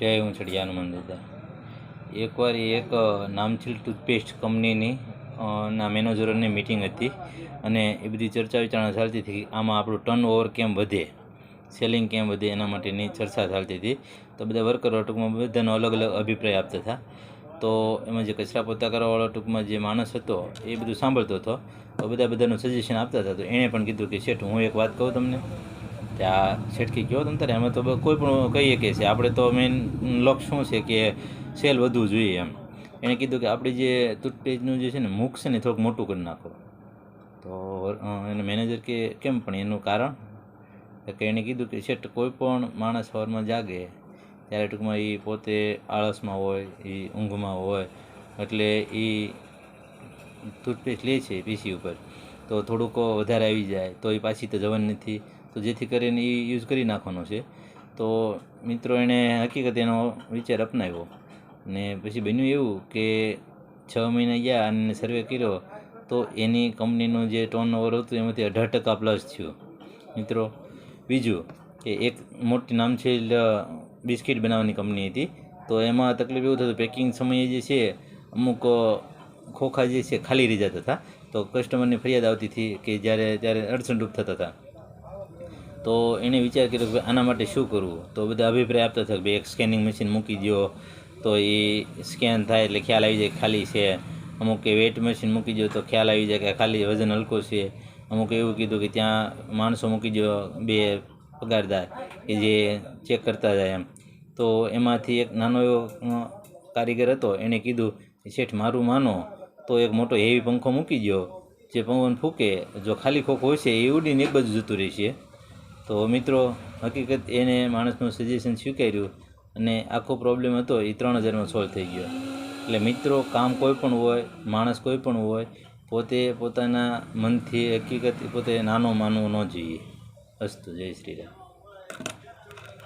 જય હું ચડિયા હનુમાન દાદા એકવાર એક નામચીલ ટૂથપેસ્ટ કંપનીની ના મેનેજરોની મિટિંગ હતી અને એ બધી ચર્ચા વિચારણા ચાલતી હતી આમાં આપણું ટર્ન ઓવર કેમ વધે સેલિંગ કેમ વધે એના માટેની ચર્ચા ચાલતી હતી. તો બધા વર્કરો ટૂંકમાં બધાનો અલગ અલગ અભિપ્રાય આપતા હતા. તો એમાં જે કચરા પોતા કરવાવાળો ટૂંકમાં જે માણસ હતો એ બધું સાંભળતો હતો. તો બધા બધાનું સજેશન આપતા હતા. તો એણે પણ કીધું કે શેઠ, હું એક વાત કહું તમને. ત્યાં છેટકી ગયો તમ તારે એમાં તો કોઈ પણ કહીએ કે છે. આપણે તો મેઇન લક્ષ્ય શું છે કે સેલ વધવું જોઈએ એમ. એણે કીધું કે આપણી જે ટૂથપેસ્ટનું જે છે ને મુખ છે ને થોડુંક મોટું કરી નાખો. તો એને મેનેજર કે કેમ પણ એનું કારણ? કે એણે કીધું કે શેઠ કોઈ પણ માણસ સવારમાં જાગે, ત્યારે ટૂંકમાં એ પોતે આળસમાં હોય એ ઊંઘમાં હોય, એટલે એ ટૂથપેસ્ટ લે છે પીસી ઉપર. તો થોડુંક વધારે આવી જાય, તો એ પાછી તો જવાની નથી. તો જેથી કરીને એ યુઝ કરી નાખવાનો છે. તો મિત્રો, એણે હકીકત એનો વિચાર અપનાવ્યો ને પછી બન્યું એવું કે છ મહિના ગયા અને સર્વે કર્યો તો એની કંપનીનું જે ટર્ન ઓવર હતું એમાંથી અઢાર ટકા પ્લસ થયું. મિત્રો, બીજું કે એક મોટી નામ છે બિસ્કિટ બનાવવાની કંપની હતી. તો એમાં તકલીફ એવું થતું પેકિંગ સમયે જે છે, અમુક ખોખા જે છે ખાલી રહી જતા હતા. તો કસ્ટમરની ફરિયાદ આવતી હતી કે જ્યારે, ત્યારે અડચણરૂપ થતા હતા. તો એણે વિચાર કર્યો કે આના માટે શું કરવું? તો બધા અભિપ્રાય આપતા થયા કે ભાઈ એક સ્કેનિંગ મશીન મૂકી દો તો એ સ્કેન થાય એટલે ખ્યાલ આવી જાય ખાલી છે. અમુક કે વેટ મશીન મૂકી દો તો ખ્યાલ આવી જાય કે ખાલી વજન હલકો છે. અમુક એવું કીધું કે ત્યાં માણસો મૂકી દો બે પગારદાર કે જે ચેક કરતા જાય એમ. તો એમાંથી એક નાનો એવો કારીગર હતો એણે કીધું કે શેઠ મારું માનો. તો એક મોટો હેવી પંખો મૂકી દો જે પવન ફૂંકે, જો ખાલી ખોખ હોય છે એ ઉડીને એક બાજુ જતું રહેશે. તો મિત્રો, હકીકત એને માણસનું સજેશન સ્વીકાર્યું અને આખો પ્રોબ્લેમ હતો એ ત્રણ હજારમાં સોલ્વ થઈ ગયો. એટલે મિત્રો, કામ કોઈ પણ હોય, માણસ કોઈ પણ હોય, પોતે પોતાના મનથી હકીકત, પોતે નાનો માનવું ન જોઈએ. અસ્તુ, જય શ્રી રામ.